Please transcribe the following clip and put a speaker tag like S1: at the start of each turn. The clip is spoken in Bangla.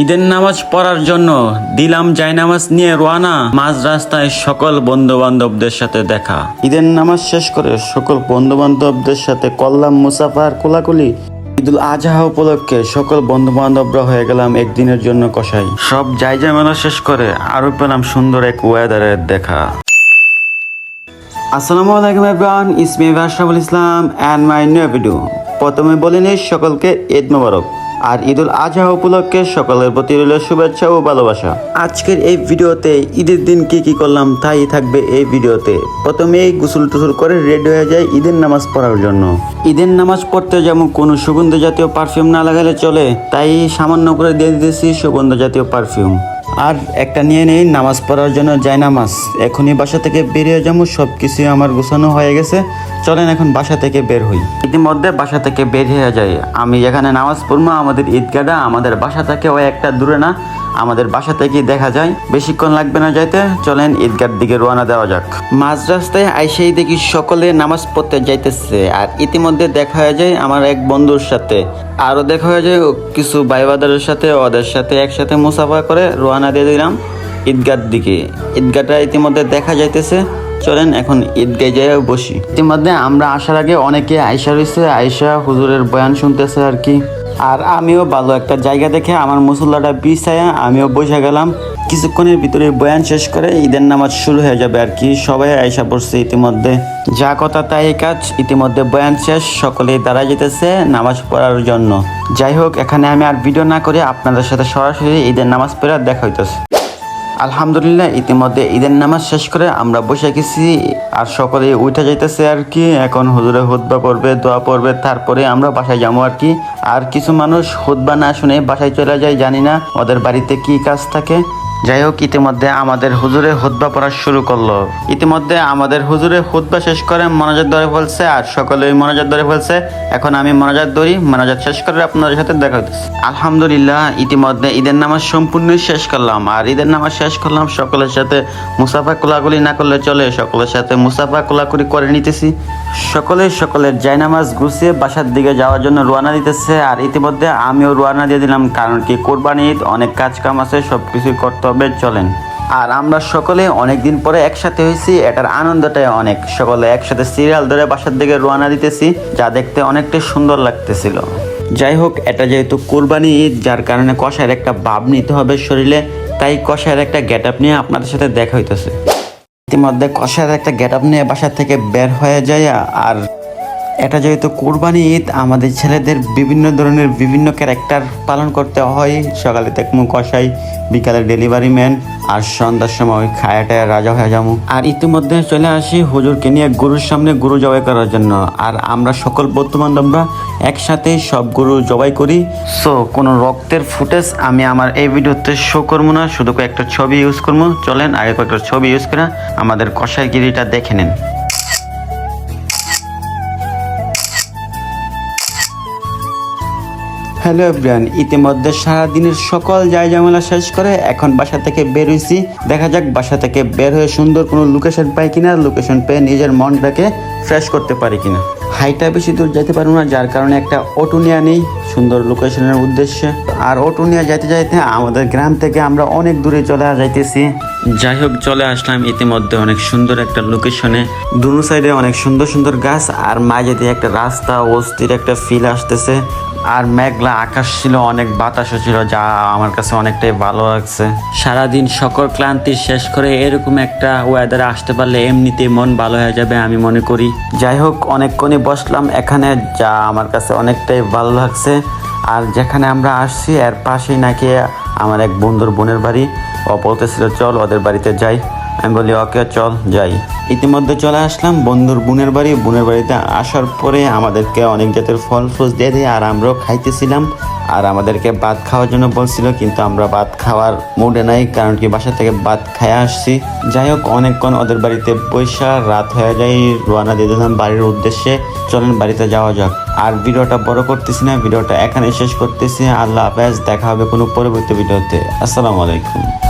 S1: ঈদের নামাজ পড়ার জন্য দিলাম জায়নামাজ নিয়ে রোয়ানা মাঝ রাস্তায় সকল বন্ধু বান্ধবদের সাথে দেখা। ঈদের নামাজ শেষ করে সকল বন্ধু বান্ধবদের সাথে কল্লাম মুসাফার কোলাকুলি। ঈদুল আজহা উপলক্ষে সকল বন্ধু বান্ধবরা হয়ে গেলাম একদিনের জন্য কষাই সব যাই মেলা শেষ করে আরও পেলাম সুন্দর এক ওয়েদারের দেখা। আসসালামু আলাইকুম everyone ইসমি Ashraful Islam and my new video প্রথমে বলে নিই সকলকে ঈদ মোবারক। আর ঈদুল আজহা উপলক্ষে সকলের প্রতি রইল শুভেচ্ছা ও ভালোবাসা। আজকের এই ভিডিওতে ঈদের দিন কি কি করলাম তাই থাকবে এই ভিডিওতে। প্রথমেই গোসল টুসুল করে রেডি হয়ে যায় ঈদের নামাজ পড়ার জন্য। ঈদের নামাজ পড়তে যেমন কোনো সুগন্ধ জাতীয় পারফিউম না লাগালে চলে তাই সামান্য করে দিয়ে দিতেছি সুগন্ধ জাতীয় পারফিউম। আর একটা নিয়ে নেই, নামাজ পড়ার জন্য যাই নামাজ। এখনই বাসা থেকে বেরিয়ে যাব সব কিছু আমার গোছানো হয়ে গেছে। চলেন এখন বাসা থেকে বের হই। ইতিমধ্যে বাসা থেকে বের হয়ে যায় আমি যেখানে নামাজ পড়ব, আমাদের ঈদগাটা আমাদের বাসা থেকে ওই একটা দূরে না। আমাদের বাসা থেকেই দেখা যায়। বেশিক্ষণ লাগবে না যাইতে, চলেন ঈদগার দিকে রওনা দেওয়া যাক। মাঝ রাস্তায় আইসেই দেখি সকলে নামাজ পড়তে যাইতেছে, আর ইতিমধ্যে দেখা হয়ে যায় আমার এক বন্ধুর সাথে। আরও দেখা হয়ে যায় কিছু ভাইবাদারের সাথে, ওদের সাথে একসাথে মুসাফা করে রওনা দিয়ে দিলাম ঈদগার দিকে। ঈদগাটা ইতিমধ্যে দেখা যাইতেছে, চলেন এখন ঈদগায় যাই বসি। ইতিমধ্যে আমরা আসার আগে অনেকে আয়সা রয়েছে আয়সা হুজুরের বয়ান শুনতেছে আর কি। আর আমিও ভালো একটা জায়গা দেখে আমার মুসল্লাটা বিছায়া আমিও বসে গেলাম। কিছুক্ষণের ভিতরে বয়ান শেষ করে ঈদের নামাজ শুরু হয়ে যাবে আর কি। সবাই আয়সা পড়ছে ইতিমধ্যে। যা কথা তাই কাজ, ইতিমধ্যে বয়ান শেষ, সকলেই দাঁড়া যেতেছে নামাজ পড়ার জন্য। যাই হোক, এখানে আমি আর ভিডিও না করে আপনাদের সাথে সরাসরি ঈদের নামাজ পড়ার দেখা হইতেছে। আলহামদুলিল্লাহ, ইতিমধ্যে ঈদের নামাজ শেষ করে আমরা বসে গেছি আর সকলে উঠে যাইতেছে আর কি। এখন হুজুরে হুদবা পড়বে, দোয়া পড়বে, তারপরে আমরা বাসায় যাব আর কি। আর কিছু মানুষ হুদবা না শুনে বাসায় চলে যায়, জানি না ওদের বাড়িতে কি কাজ থাকে। যাই হোক, ইতিমধ্যে আমাদের হুজুরে হুদবা পড়া শুরু করল। ইতিমধ্যে আমাদের হুজুরে হুদবা শেষ করে মনোজাত ধরে ফেলছে আর সকলেই মনোজাত ধরে ফেলছে। এখন আমি মনোজাত ধরি, মনোজাত শেষ করে আপনাদের সাথে দেখা হচ্ছে আলহামদুলিল্লাহ, ইতিমধ্যে ঈদের নামাজ সম্পূর্ণ শেষ করলাম। আর ঈদের নামাজ শেষ করলাম, সকলের সাথে মুসাফা কোলাগুলি না করলে চলে, সকলের সাথে মুসাফা কোলাকুলি করে নিতেছি। সকলে সকলের জায়নামাজ গুছিয়ে বাসার দিকে যাওয়ার জন্য রোয়ানা দিতেছে, আর ইতিমধ্যে আমিও রোয়ানা দিয়ে দিলাম, কারণ কি কোরবানি ঈদ, অনেক কাজ কাম আছে সব কিছুই করতে হবে, চলেন। আর আমরা সকলে অনেক দিন পরে একসাথে হয়েছি, এটার আনন্দটাই অনেক। সকলে একসাথে সিরিয়াল ধরে বাসার দিকে রোয়ানা দিতেছি, যা দেখতে অনেকটাই সুন্দর লাগতেছিল। যাই হোক, এটা যেহেতু কোরবানি ঈদ, যার কারণে কষায়ের একটা ভাব নিতে হবে শরীরে, তাই কষায়ের একটা গেট আপ নিয়ে আপনাদের সাথে দেখা হইতেছে। ইতিমধ্যে কষার একটা গেট আপ নিয়ে বাসা থেকে বের হয়ে যায় আর এটা যেহেতু কোরবানি ঈদ, আমাদের ছেলেদের বিভিন্ন ধরনের বিভিন্ন ক্যারেক্টার পালন করতে হয়। সকালে দেখমু কষাই, বিকালে ডেলিভারি ম্যান আর সন্ধ্যার সময় খায়াটায় রাজা হয়ে যাব। আর ইতিমধ্যে চলে আসি হুজুরকে নিয়ে গুরুর সামনে গুরু জবাই করার জন্য। আর আমরা সকল বন্ধু বান্ধবরা একসাথে সব গরু জবাই করি। সো কোনো রক্তের ফুটেজ আমি আমার এই ভিডিওতে শো করব না। শুধু একটা ছবি ইউজ করব। চলেন আগে কয়েকটা ছবি ইউজ করে আমাদের কষাইগিরিটা দেখে নেন। হ্যালো এভরিয়ান ইতিমধ্যে সারাদিনের সকল জায় জামেলা শেষ করে এখন বাসা থেকে বের হয়েছি দেখা যাক বাসা থেকে বের হয়ে সুন্দর কোনো লোকেশন পাই কিনা লোকেশন পেয়ে নিজের মনটাকে ফ্রেশ করতে পারি কিনা। হাইটা বেশি দূর যেতে পারব না, যার কারণে একটা অটো নেওয়া নেই সুন্দর লোকেশনের উদ্দেশ্যে। আর অটো নিয়ে যাইতে যাইতে আমাদের গ্রাম থেকে আমরা অনেক দূরে চলে যাইতেছি। যাই হোক, চলে আসলাম ইতিমধ্যে অনেক সুন্দর একটা লোকেশনে দুনো সাইডে অনেক সুন্দর সুন্দর গাছ, আর মাঝে দিয়ে একটা রাস্তা, অস্থির একটা ফিল আসতেছে। আর মেঘলা আকাশ ছিল অনেক বাতাসও ছিল যা আমার কাছে অনেকটাই ভালো লাগছে। সারাদিন সকল ক্লান্তি শেষ করে এরকম একটা ওয়েদারে আসতে পারলে এমনিতেই মন ভালো হয়ে যাবে আমি মনে করি। যাই হোক অনেকক্ষণই বসলাম এখানে যা আমার কাছে অনেকটাই ভালো লাগছে। আর যেখানে আমরা আসছি এর পাশেই নাকি আমার এক বন্ধুর বোনের বাড়ি। ও বলতেছিল চল ওদের বাড়িতে যাই। আমি বলি ওকে চল যাই। ইতিমধ্যে চলে আসলাম বন্ধুর বোনের বাড়ি। বোনের বাড়িতে আসার পরে আমাদেরকে অনেক জাতের ফল ফ্রুট দিয়ে দিয়ে আর আমরাও খাইতেছিলাম। আর আমাদেরকে ভাত খাওয়ার জন্য বলছিল, কিন্তু আমরা ভাত খাওয়ার মুডে নাই, কারণ কি বাসা থেকে ভাত খাইয়া আসছি। যাই হোক, অনেকক্ষণ ওদের বাড়িতে বৈশা রাত হয়ে যায় রোয়ানা দিয়ে দিলাম বাড়ির উদ্দেশ্যে। চলেন বাড়িতে যাওয়া যাক। আর ভিডিওটা বড় করতেছি না, ভিডিওটা এখানে শেষ করতেছি। আল্লাহ হাফেজ, দেখা হবে কোনো পরবর্তী ভিডিওতে। আসসালামু আলাইকুম।